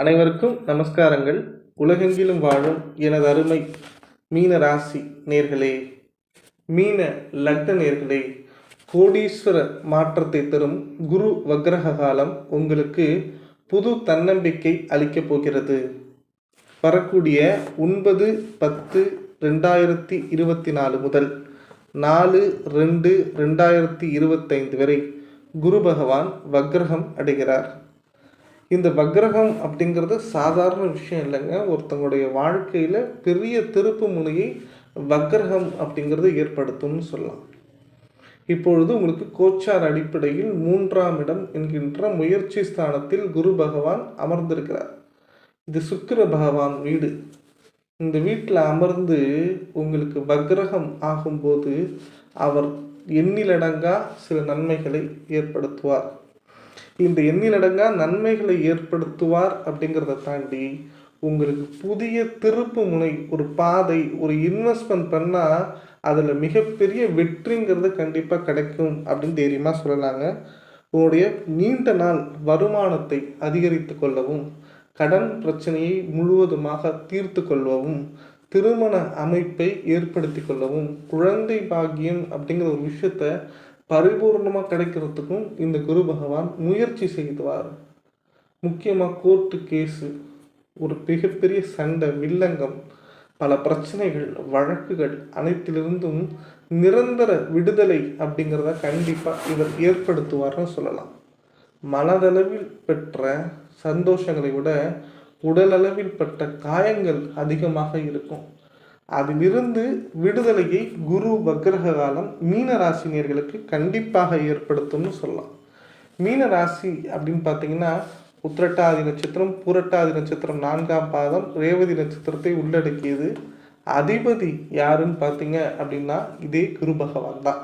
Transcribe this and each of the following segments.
அனைவருக்கும் நமஸ்காரங்கள். உலகெங்கிலும் வாழும் எனது அருமை மீன ராசி நேர்களே மீன லக்ன நேர்களே கோடீஸ்வர மாற்றத்தை தரும் குரு வக்ரக காலம் உங்களுக்கு புது தன்னம்பிக்கை அளிக்கப் போகிறது. வரக்கூடிய ஒன்பது பத்து ரெண்டாயிரத்தி இருபத்தி நாலு முதல் நாலு ரெண்டு ரெண்டாயிரத்தி இருபத்தைந்து வரை குரு பகவான் வக்ரகம் அடைகிறார். இந்த வக்ரகம் அப்படிங்கிறது சாதாரண விஷயம் இல்லைங்க. ஒருத்தங்களுடைய வாழ்க்கையில் பெரிய திருப்பு முனையை வக்ரகம் அப்படிங்கிறது ஏற்படுத்தும்னு சொல்லலாம். இப்பொழுது உங்களுக்கு கோச்சார் அடிப்படையில் மூன்றாம் இடம் என்கின்ற முயற்சி ஸ்தானத்தில் குரு பகவான் அமர்ந்திருக்கிறார். இது சுக்கிர பகவான் வீடு. இந்த வீட்டில் அமர்ந்து உங்களுக்கு வக்ரகம் ஆகும்போது அவர் எண்ணிலடங்கா சில நன்மைகளை ஏற்படுத்துவார். இந்த எண்ணிலடங்கா நன்மைகளை ஏற்படுத்துவார் அப்படிங்கிறத தாண்டி உங்களுக்கு புதிய திருப்பு முனை ஒரு பாதை ஒரு இன்வெஸ்ட்மெண்ட் பண்ணால் அதில் மிகப்பெரிய வெற்றிங்கிறது கண்டிப்பாக கிடைக்கும் அப்படின்னு தைரியமாக சொல்லலாங்க. உங்களுடைய நீண்ட நாள் வருமானத்தை அதிகரித்து கொள்ளவும் கடன் பிரச்சனையை முழுவதுமாக தீர்த்து கொள்ளவும் திருமண அமைப்பை ஏற்படுத்தி கொள்ளவும் குழந்தை பாக்கியம் அப்படிங்கிற ஒரு விஷயத்த பரிபூர்ணமாக கிடைக்கிறதுக்கும் இந்த குரு பகவான் முயற்சி செய்துவார். முக்கியமாக கோர்ட்டு கேஸு ஒரு மிகப்பெரிய சண்டை வில்லங்கம் பல பிரச்சனைகள் வழக்குகள் அனைத்திலிருந்தும் நிரந்தர விடுதலை அப்படிங்கிறத கண்டிப்பாக இவர் ஏற்படுத்துவார்னு சொல்லலாம். மனதளவில் பெற்ற சந்தோஷங்களை விட உடலளவில் பெற்ற காயங்கள் அதிகமாக இருக்கும். அதிலிருந்து விடுதலையை குரு வக்ரக காலம் மீன ராசினியர்களுக்கு கண்டிப்பாக ஏற்படுத்தும்னு சொல்லலாம். மீன ராசி அப்படின்னு பார்த்தீங்கன்னா உத்திரட்டாதி நட்சத்திரம் பூரட்டாதி நட்சத்திரம் நான்காம் பாதம் ரேவதி நட்சத்திரத்தை உள்ளடக்கியது. அதிபதி யாருன்னு பார்த்தீங்க அப்படின்னா இதே குரு பகவான் தான்.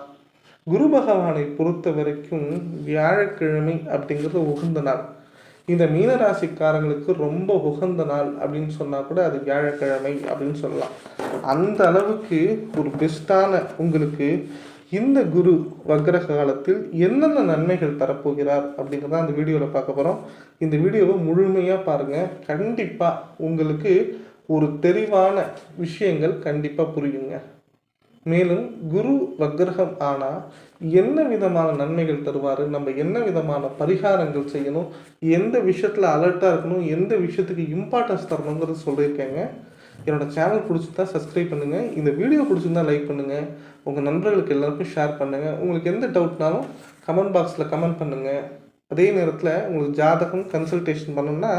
குரு பகவானை பொறுத்த வரைக்கும் வியாழக்கிழமை அப்படிங்கிறது உகந்த நாள். இந்த மீனராசிக்காரங்களுக்கு ரொம்ப உகந்த நாள் அப்படின்னு சொன்னால் கூட அது வியாழக்கிழமை அப்படின்னு சொல்லலாம். அந்த அளவுக்கு ஒரு பெஸ்ட்டான உங்களுக்கு இந்த குரு வக்ரக காலத்தில் என்னென்ன நன்மைகள் தரப்போகிறார் அப்படிங்கிறத அந்த வீடியோவில் பார்க்க போகிறோம் இந்த வீடியோவை முழுமையாக பாருங்கள் கண்டிப்பாக உங்களுக்கு ஒரு தெளிவான விஷயங்கள் கண்டிப்பாக புரியுங்க. மேலும் குரு வக்ரகம் ஆனால் என்ன விதமான நன்மைகள் தருவார்? நம்ம என்ன விதமான பரிகாரங்கள் செய்யணும்? எந்த விஷயத்தில் அலர்ட்டாக இருக்கணும்? எந்த விஷயத்துக்கு இம்பார்ட்டன்ஸ் தரணுங்கிறது சொல்லியிருக்கேங்க. என்னோட சேனல் பிடிச்சிருந்தா சப்ஸ்கிரைப் பண்ணுங்கள் இந்த வீடியோ பிடிச்சிருந்தா லைக் பண்ணுங்கள் உங்கள் நண்பர்களுக்கு எல்லாருக்கும் ஷேர் பண்ணுங்கள் உங்களுக்கு எந்த டவுட்னாலும் கமெண்ட் பாக்ஸில் கமெண்ட் பண்ணுங்கள் அதே நேரத்தில் உங்களுக்கு ஜாதகம் கன்சல்டேஷன் பண்ணணும்னா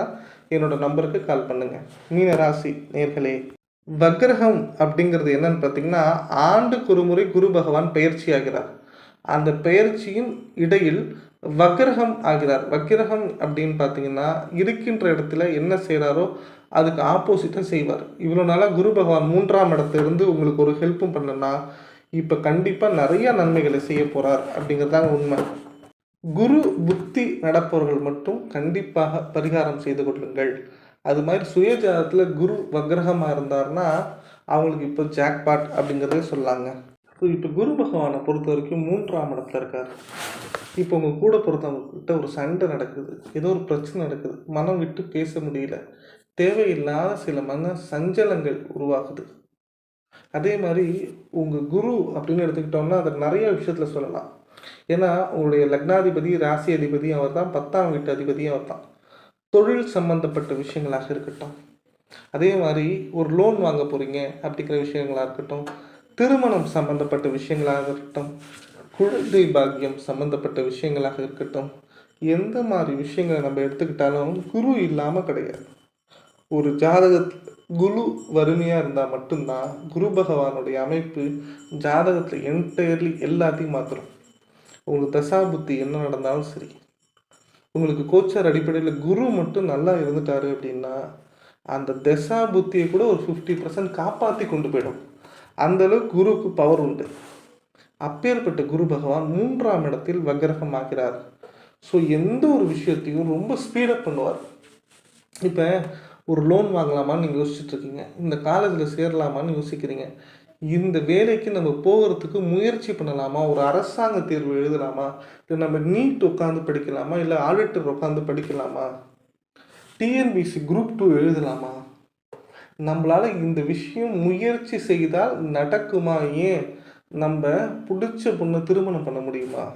என்னோட நம்பருக்கு கால் பண்ணுங்கள் மீன ராசி நேர்களே. வக்ரகம் அப்படிங்கிறது என்னன்னு பார்த்தீங்கன்னா ஆண்டுக்கு ஒரு முறை குரு பகவான் பயிற்சி ஆகிறார். அந்த பயிற்சியின் இடையில் வக்ரகம் ஆகிறார். வக்ரகம் அப்படின்னு பார்த்தீங்கன்னா இருக்கின்ற இடத்துல என்ன செய்கிறாரோ அதுக்கு ஆப்போசிட்டாக செய்வார். இவ்வளோ நாளாக குரு பகவான் மூன்றாம் இடத்திலிருந்து உங்களுக்கு ஒரு ஹெல்ப்பும் பண்ணனா இப்போ கண்டிப்பாக நிறைய நன்மைகளை செய்ய போகிறார் அப்படிங்கிறதாங்க உண்மை. குரு புத்தி நடப்பவர்கள் மட்டும் கண்டிப்பாக பரிகாரம் செய்து கொள்ளுங்கள். அது மாதிரி சுயஜாதத்தில் குரு வக்ரகமாக இருந்தார்னா அவங்களுக்கு இப்போ ஜாக்பாட் அப்படிங்கிறதே சொல்லாங்க. ஸோ இப்போ குரு பகவானை பொறுத்த வரைக்கும் மூன்றாம் இடத்துல இருக்கார். இப்போ உங்கள் கூட பொறுத்தவங்கக்கிட்ட ஒரு சண்டை நடக்குது ஏதோ ஒரு பிரச்சனை நடக்குது மனம் விட்டு பேச முடியல தேவையில்லாத சில மன சஞ்சலங்கள் உருவாகுது. அதே மாதிரி உங்கள் குரு அப்படின்னு எடுத்துக்கிட்டோம்னா அதை நிறைய விஷயத்தில் சொல்லலாம். ஏன்னா உங்களுடைய லக்னாதிபதி ராசி அதிபதி அவர் தான் பத்தாம் வீட்டு அதிபதியும் அவர் தான் தொழில் சம்பந்தப்பட்ட விஷயங்களாக இருக்கட்டும். அதே மாதிரி ஒரு லோன் வாங்க போகிறீங்க அப்படிங்கிற விஷயங்களாக இருக்கட்டும். திருமணம் சம்பந்தப்பட்ட விஷயங்களாக இருக்கட்டும். குழந்தை பாக்கியம் சம்பந்தப்பட்ட விஷயங்களாக இருக்கட்டும். எந்த மாதிரி விஷயங்களை நம்ம எடுத்துக்கிட்டாலும் குரு இல்லாமல் கிடையாது. ஒரு ஜாதகத்தில் குரு வறுமையாக இருந்தால் மட்டும்தான் குரு பகவானுடைய அமைப்பு ஜாதகத்தில் என்டையர்லி எல்லாத்தையும் மாற்றும் உங்களுக்கு தசா புத்தி என்ன நடந்தாலும் சரி. உங்களுக்கு கோச்சார் அடிப்படையில் குரு மட்டும் நல்லா இருந்துட்டாரு அப்படின்னா அந்த தசா புத்தியை கூட ஒரு ஃபிஃப்டி பர்சன்ட் காப்பாற்றி கொண்டு போயிடும். அந்தளவுக்கு குருவுக்கு பவர் உண்டு. அப்பேற்பட்ட குரு பகவான் மூன்றாம் இடத்தில் வக்ரகம் ஆகிறார் ஸோ எந்த ஒரு விஷயத்தையும் ரொம்ப ஸ்பீடப் பண்ணுவார். இப்போ ஒரு லோன் வாங்கலாமான்னு நீங்கள் யோசிச்சுட்ருக்கீங்க இந்த காலேஜில் சேரலாமான்னு யோசிக்கிறீங்க. இந்த வேலைக்கு நம்ம போகிறதுக்கு முயற்சி பண்ணலாமா? ஒரு அரசாங்க தேர்வு எழுதலாமா? இல்லை நம்ம நீட் உட்காந்து படிக்கலாமா? இல்லை ஆடிட்டர் உட்காந்து படிக்கலாமா? டிஎன்பிசி குரூப் டூ எழுதலாமா? நம்மளால் இந்த விஷயம் முயற்சி செய்தால் நடக்குமா ஏன்? நம்ம பிடிச்ச பொண்ணை திருமணம் பண்ண முடியுமா?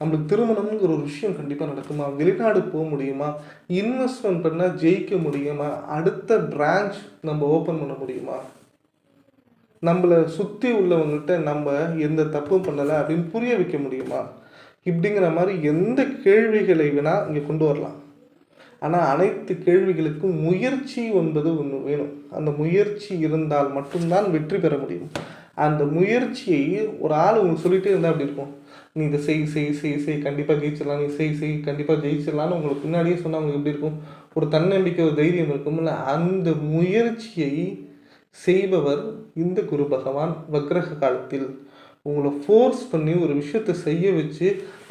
நம்மளுக்கு திருமணம்ங்கிற ஒரு விஷயம் கண்டிப்பாக நடக்குமா? வெளிநாடு போக முடியுமா? இன்வெஸ்ட்மெண்ட் பண்ணால் ஜெயிக்க முடியுமா? அடுத்த பிரான்ச் நம்ம ஓப்பன் பண்ண முடியுமா? நம்மளை சுற்றி உள்ளவங்கள்ட்ட நம்ம எந்த தப்பும் பண்ணலை அப்படின்னு புரிய வைக்க முடியுமா? இப்படிங்கிற மாதிரி எந்த கேள்விகளை வேணால் இங்கே கொண்டு வரலாம். ஆனால் அனைத்து கேள்விகளுக்கும் முயற்சி என்பது ஒன்று வேணும். அந்த முயற்சி இருந்தால் மட்டும்தான் வெற்றி பெற முடியும். அந்த முயற்சியை ஒரு ஆள் உங்களுக்கு சொல்லிகிட்டே இருந்தால் அப்படி இருக்கும்? நீ இதை செய் செய் செய் செய் கண்டிப்பாக ஜெயிச்சிடலாம். நீ செய் செய் கண்டிப்பாக ஜெயிச்சிடலாம்னு உங்களுக்கு பின்னாடியே சொன்னால் உங்களுக்கு எப்படி இருக்கும்? ஒரு தன்னம்பிக்கை ஒரு தைரியம் இருக்கும்ல. அந்த முயற்சியை செய்பவர் இந்த குரு பகவான் வக்ரக காலத்தில் உங்களை ஃபோர்ஸ் பண்ணி ஒரு விஷயத்தை செய்ய வச்சு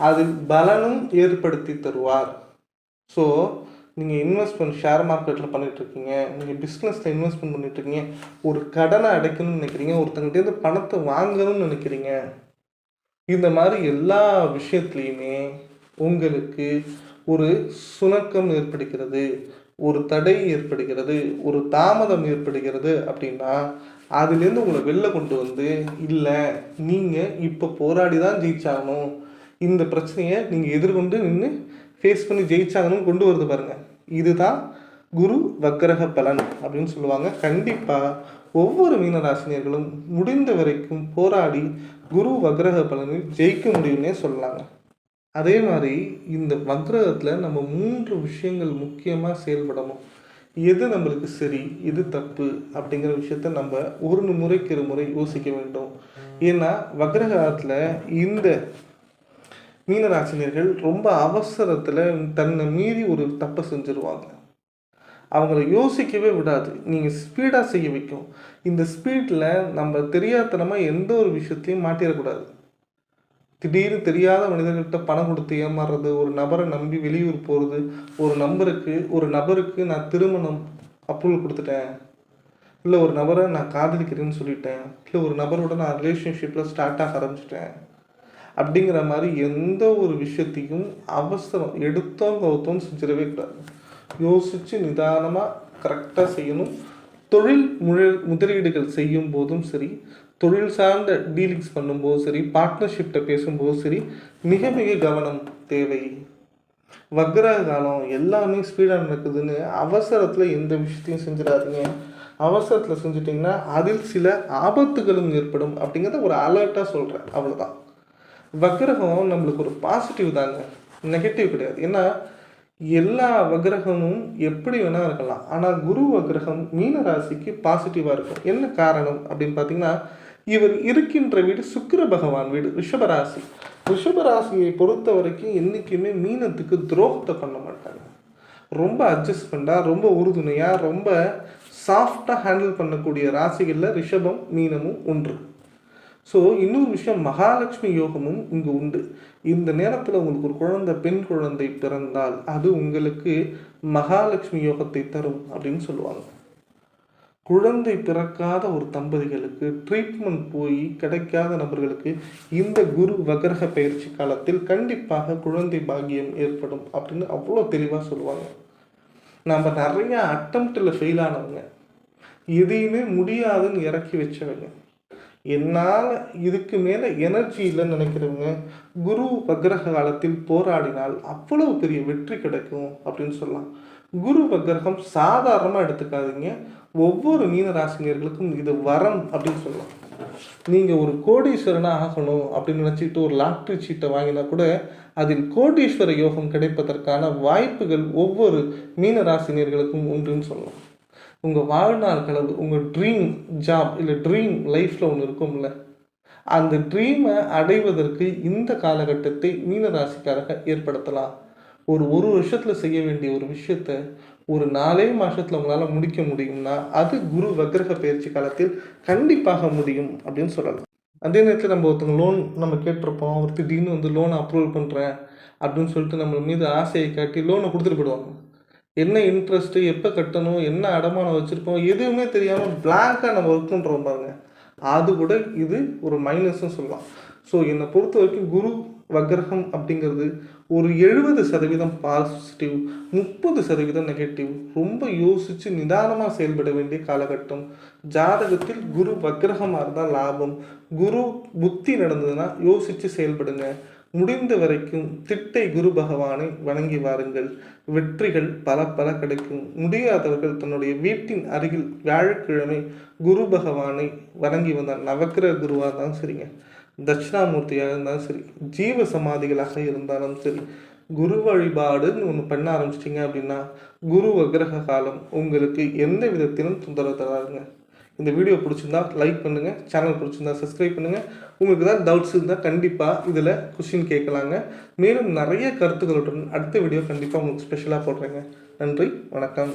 அதில் பலனும் ஏற்படுத்தி தருவார். ஸோ நீங்கள் இன்வெஸ்ட்மெண்ட் ஷேர் மார்க்கெட்டில் பண்ணிகிட்ருக்கீங்க நீங்கள் பிஸ்னஸில் இன்வெஸ்ட்மெண்ட் பண்ணிகிட்ருக்கீங்க ஒரு கடனை அடைக்கணும்னு நினைக்கிறீங்க. ஒருத்தங்கிட்டேருந்து பணத்தை வாங்கணும்னு நினைக்கிறீங்க. இந்த மாதிரி எல்லா விஷயத்துலையுமே உங்களுக்கு ஒரு சுணக்கம் ஏற்படுகிறது. ஒரு தடை ஏற்படுகிறது. ஒரு தாமதம் ஏற்படுகிறது அப்படின்னா அதுலேருந்து உங்களை வெளில கொண்டு வந்து இல்லை நீங்கள் இப்போ போராடி தான் ஜெயிச்சாகணும். இந்த பிரச்சனையை நீங்கள் எதிர்கொண்டு நின்று ஃபேஸ் பண்ணி ஜெயிச்சாகணும் கொண்டு வருது பாருங்கள் இதுதான் குரு வக்கரக பலன் அப்படின்னு சொல்லுவாங்க. கண்டிப்பாக ஒவ்வொரு மீனராசினியர்களும் முடிந்த வரைக்கும் போராடி குரு வக்ரக பலனில் ஜெயிக்க முடியும்னே சொல்லலாங்க. அதே மாதிரி இந்த வக்ரகத்தில் நம்ம மூன்று விஷயங்கள் முக்கியமாக செயல்படணும். எது நம்மளுக்கு சரி எது தப்பு அப்படிங்கிற விஷயத்த நம்ம ஒரு முறைக்கு ஒரு முறை யோசிக்க வேண்டும். ஏன்னா வக்ரகாலத்தில் இந்த மீனராசினியர்கள் ரொம்ப அவசரத்தில் தன்னை மீறி ஒரு தப்பை செஞ்சுருவாங்க. அவங்கள யோசிக்கவே விடாது. நீங்கள் ஸ்பீடாக செய்ய வைக்கும். இந்த ஸ்பீடில் நம்ம தெரியாதனமாக எந்த ஒரு விஷயத்தையும் மாட்டிடக்கூடாது. திடீர்னு தெரியாத மனிதர்கிட்ட பணம் கொடுத்து ஏமாறுறது ஒரு நபரை நம்பி வெளியூர் போகிறது ஒரு நம்பருக்கு ஒரு நபருக்கு நான் திருமணம் அப்ரூவல் கொடுத்துட்டேன். இல்லை ஒரு நபரை நான் காதலிக்கிறேன்னு சொல்லிட்டேன். இல்லை ஒரு நபரோட நான் ரிலேஷன்ஷிப்பில் ஸ்டார்ட் ஆக ஆரம்பிச்சிட்டேன். அப்படிங்கிற மாதிரி எந்த ஒரு விஷயத்தையும் அவசரம் எடுத்தோம் கவுத்தோம் செஞ்சிடவே கூடாது. யோசித்து நிதானமாக கரெக்டாக செய்யணும். தொழில் முழ முதலீடுகள் செய்யும் போதும் சரி தொழில் சார்ந்த டீலிங்ஸ் பண்ணும்போதும் சரி பார்ட்னர்ஷிப்ட பேசும்போதும் சரி மிக மிக கவனம் தேவை. வக்ர காலம் எல்லாமே ஸ்பீடாக நடக்குதுன்னு அவசரத்தில் எந்த விஷயத்தையும் செஞ்சிடாதீங்க. அவசரத்தில் செஞ்சிட்டிங்கன்னா அதில் சில ஆபத்துகளும் ஏற்படும் அப்படிங்கிறத ஒரு அலர்ட்டாக சொல்கிறேன் அவ்வளோதான் வக்ரகம் நம்மளுக்கு ஒரு பாசிட்டிவ் தாங்க. நெகட்டிவ் கிடையாது. ஏன்னா எல்லா வக்ரகமும் எப்படி வேணால் இருக்கலாம். ஆனால் குரு வக்ரகம் மீன ராசிக்கு பாசிட்டிவாக இருக்கும். என்ன காரணம் அப்படின்னு பார்த்தீங்கன்னா இவர் இருக்கின்ற வீடு சுக்கிர பகவான் வீடு ரிஷபராசி. ரிஷபராசியை பொறுத்த வரைக்கும் என்றைக்குமே மீனத்துக்கு துரோகத்தை பண்ண மாட்டாங்க. ரொம்ப அட்ஜஸ்ட்மெண்ட்டாக ரொம்ப உறுதுணையாக ரொம்ப சாஃப்டாக ஹேண்டில் பண்ணக்கூடிய ராசிகளில் ரிஷபம் மீனமும் ஒன்று. ஸோ இன்னொரு விஷயம் மகாலட்சுமி யோகமும் இங்கு உண்டு. இந்த நேரத்தில் உங்களுக்கு ஒரு குழந்தை பெண் குழந்தை பிறந்தால் அது உங்களுக்கு மகாலட்சுமி யோகத்தை தரும் அப்படின்னு சொல்லுவாங்க. குழந்தை பிறக்காத ஒரு தம்பதிகளுக்கு ட்ரீட்மெண்ட் போய் கிடைக்காத நபர்களுக்கு இந்த குரு வகரக பயிற்சி காலத்தில் கண்டிப்பாக குழந்தை பாக்கியம் ஏற்படும் அப்படின்னு அவ்வளோ தெளிவாக சொல்லுவாங்க. நம்ம நிறைய அட்டம்ப்டில் ஃபெயில் ஆனவங்க. எதையுமே முடியாதுன்னு இறக்கி வச்சவங்க. என்னால் இதுக்கு மேலே எனர்ஜி இல்லைன்னு நினைக்கிறவங்க குரு வக்ரக காலத்தில் போராடினால் அவ்வளவு பெரிய வெற்றி கிடைக்கும் அப்படின்னு சொல்லலாம். குரு வக்கிரகம் சாதாரணமாக எடுத்துக்காதீங்க. ஒவ்வொரு மீனராசினியர்களுக்கும் இது வரம் அப்படின்னு சொல்லலாம். நீங்கள் ஒரு கோடீஸ்வரனாக ஆகணும் அப்படின்னு நினச்சிக்கிட்டு ஒரு லாட்ரி சீட்டை வாங்கினா கூட அதில் கோடீஸ்வர யோகம் கிடைப்பதற்கான வாய்ப்புகள் ஒவ்வொரு மீனராசினியர்களுக்கும் உண்டுன்னு சொல்லலாம். உங்கள் வாழ்நாள் கனவு உங்கள் ட்ரீம் ஜாப் இல்லை ட்ரீம் லைஃப்பில் ஒன்று இருக்கும்ல. அந்த ட்ரீமை அடைவதற்கு இந்த காலகட்டத்தை மீனராசிக்காரக ஏற்படுத்தலாம். ஒரு ஒரு வருஷத்தில் செய்ய வேண்டிய ஒரு விஷயத்த ஒரு நாலே மாதத்தில் உங்களால் முடிக்க முடியும்னா அது குரு வக்ரக பயிற்சி காலத்தில் கண்டிப்பாக முடியும் அப்படின்னு சொல்லலாம். அதே நேரத்தில் நம்ம ஒருத்தவங்க லோன் நம்ம கேட்டிருப்போம் ஒரு திடீர்னு வந்து லோனை அப்ரூவல் பண்ணுறேன் அப்படின்னு சொல்லிட்டு நம்ம மீது ஆசையை காட்டி லோனை கொடுத்துட்டு போயிடுவாங்க. என்ன இன்ட்ரெஸ்ட்டு எப்போ கட்டணும் என்ன அடமானம் வச்சுருக்கோம் எதுவுமே தெரியாமல் பிளாங்காக நம்ம ஒர்க் பண்ணுறோம் பாருங்க. அது கூட இது ஒரு மைனஸ்ன்னு சொல்லலாம். ஸோ என்னை பொறுத்த வரைக்கும் குரு வக்ரகம் அப்படிங்கிறது ஒரு எழுபது சதவீதம் பாசிட்டிவ் முப்பது சதவீதம் நெகட்டிவ் ரொம்ப யோசித்து நிதானமாக செயல்பட வேண்டிய காலகட்டம். ஜாதகத்தில் குரு வக்ரகமாக இருந்தால் லாபம். குரு புத்தி நடந்ததுன்னா யோசித்து செயல்படுங்க. முடிந்த வரைக்கும் திட்டை குரு பகவானை வணங்கி வாருங்கள். வெற்றிகள் பல பல கிடைக்கும். முடியாதவர்கள் தன்னுடைய வீட்டின் அருகில் வியாழக்கிழமை குரு பகவானை வணங்கி வந்தால் நவக்கிரக குருவாக தான் சரிங்க. தட்சிணாமூர்த்தியாக இருந்தாலும் சரி ஜீவ சமாதிகளாக இருந்தாலும் சரி குரு வழிபாடுன்னு ஒன்று பண்ண ஆரம்பிச்சிட்டிங்க அப்படின்னா குரு வக்ரக காலம் உங்களுக்கு எந்த விதத்திலும் தொந்தரவு தராதுங்க. இந்த வீடியோ பிடிச்சிருந்தா லைக் பண்ணுங்கள் சேனல் பிடிச்சிருந்தா சப்ஸ்கிரைப் பண்ணுங்கள் உங்களுக்கு தான் டவுட்ஸ் இருந்தால் கண்டிப்பாக இதில் கொஷின் கேட்கலாங்க. மேலும் நிறைய கருத்துக்களுடன் அடுத்த வீடியோ கண்டிப்பாக உங்களுக்கு ஸ்பெஷலாக போடுறேங்க. நன்றி வணக்கம்.